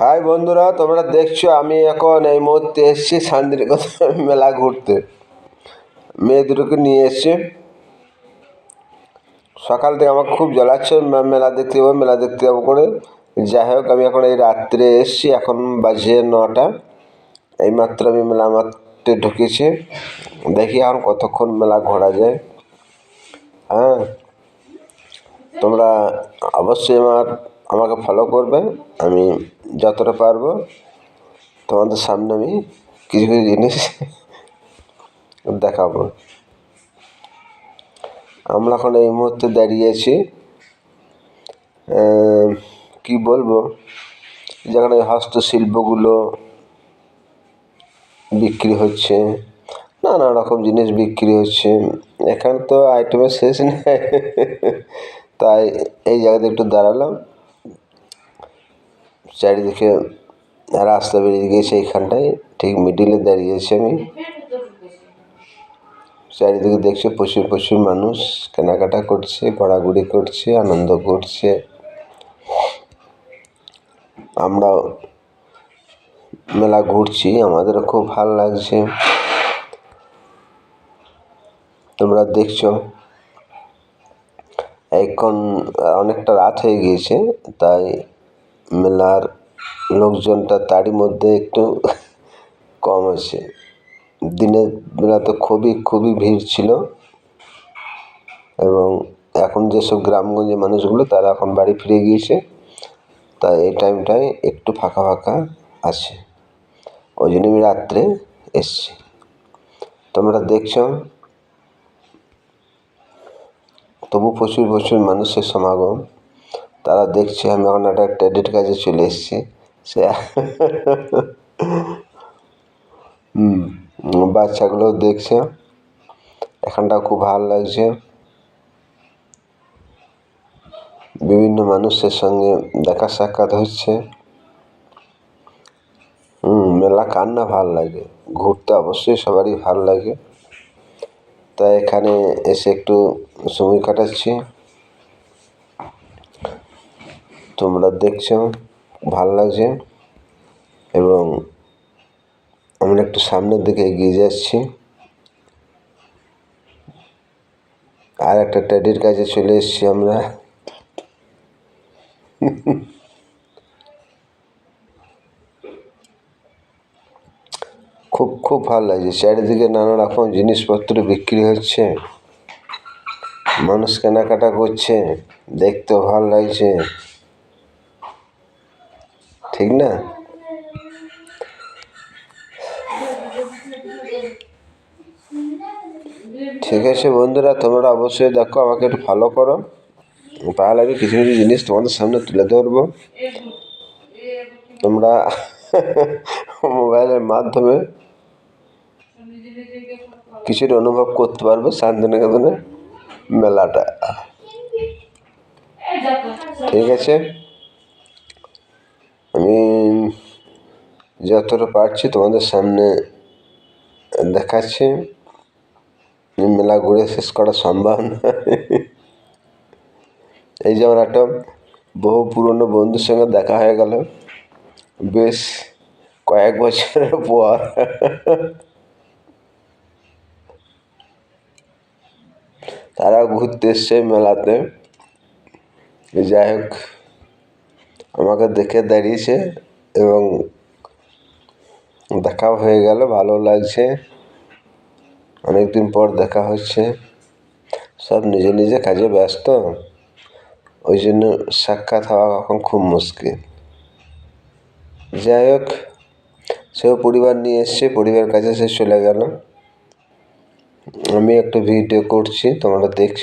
High বন্ধুরা, তোমরা দেখছ আমি এখন এই মুহূর্তে এসেছি শান্তিনিকেতন মেলা ঘুরতে। মেয়ে দুটোকে নিয়ে এসেছি। সকাল থেকে আমাকে খুব জ্বালাচ্ছে মেলা দেখতে যাব, মেলা দেখতে যাব করে। যাই হোক, আমি এখন এই রাত্রে এসেছি, এখন বাজে নটা। এইমাত্র আমি মেলা মাত্রে ঢুকেছি। দেখি এখন কতক্ষণ মেলা ঘোরা যায়। হ্যাঁ তোমরা অবশ্যই আমার আমাকে ফলো করবে। আমি যতটা পারব, তোমাদের সামনে আমি কিছু কিছু জিনিস দেখাবো। আমরা এখন এই মুহূর্তে দাঁড়িয়ে আছি কি বলব, যেখানে হস্তশিল্পগুলো বিক্রি হচ্ছে, নানা রকম জিনিস বিক্রি হচ্ছে। এখানে তো আইটেমের শেষ নেই, তাই এই জায়গাতে একটু দাঁড়ালাম। চারিদিকে রাস্তা বেরিয়ে গিয়েছে এইখানটায়। ঠিক মিডিলে দাঁড়িয়েছি আমি। চারিদিকে দেখছি প্রচুর প্রচুর মানুষ। কেনাকাটা করছে, ঘোরাঘুরি করছে, আনন্দ করছে। আমরাও মেলা ঘুরছি, আমাদেরও খুব ভালো লাগছে। তোমরা দেখছ, এখন অনেকটা রাত হয়ে গিয়েছে, তাই মেলার লোকজনটা তারই মধ্যে একটু কম আছে। দিনের বেলা তো খুবই খুবই ভিড় ছিল এবং এখন যেসব গ্রামগঞ্জের মানুষগুলো, তারা এখন বাড়ি ফিরে গিয়েছে। তাই এই টাইমটায় একটু ফাঁকা ফাঁকা আছে। ওই জন্য আমি রাত্রে এসছি। তোমরা দেখছ, তবু প্রচুর প্রচুর মানুষের সমাগম। তারা দেখছে আমি এখন একটা ক্রেডিট কাজে চলে এসেছি। সে বাচ্চাগুলো দেখছে। এখানটা খুব ভালো লাগছে। বিভিন্ন মানুষের সঙ্গে দেখা সাক্ষাৎ হচ্ছে। হুম, মেলা কার না ভালো লাগে। ঘুরতে অবশ্যই সবারই ভালো লাগে। তাই এখানে এসে একটু সময় কাটাচ্ছি। তোমরা দেখছ, ভালো লাগছে এবং আমরা একটু সামনের দিকে এগিয়ে যাচ্ছি। আর একটা ট্যাডির কাছে চলে এসেছি আমরা। খুব খুব ভালো লাগছে। চারিদিকে নানা রকম জিনিসপত্র বিক্রি হচ্ছে। মানুষ কেনাকাটা করছে। দেখতেও ভালো লাগছে। ঠিক না? ঠিক আছে বন্ধুরা, তোমরা অবশ্যই দেখো, আমাকে একটু ফলো করো। তাহলে আমি কিছু কিছু জিনিস তোমাদের সামনে তুলে ধরবো। তোমরা মোবাইলের মাধ্যমে কিছুটা অনুভব করতে পারবে শান্তিনিকেতনের মেলাটা। ঠিক আছে? আমি যতটা পারছি তোমাদের সামনে দেখাচ্ছি। মেলা ঘুরে শেষ করা সম্ভব নয় এই যে আমার একটা বহু পুরনো বন্ধুর সঙ্গে দেখা হয়ে গেল। বেশ কয়েক বছরের পর। তারাও ঘুরতে এসছে মেলাতে। যাই হোক। আমাকে দেখে দাঁড়িয়েছে এবং দেখাও হয়ে গেল, ভালো লাগছে। অনেকদিন পর দেখা হচ্ছে। সব নিজে নিজে কাজে ব্যস্ত। ওই জন্য সাক্ষাৎ হওয়া এখন খুব মুশকিল। যাই হোক, সেও পরিবার নিয়ে এসছে, পরিবার কাছে সে চলে গেল। আমি একটা ভিডিও করছি, তোমরা দেখছ।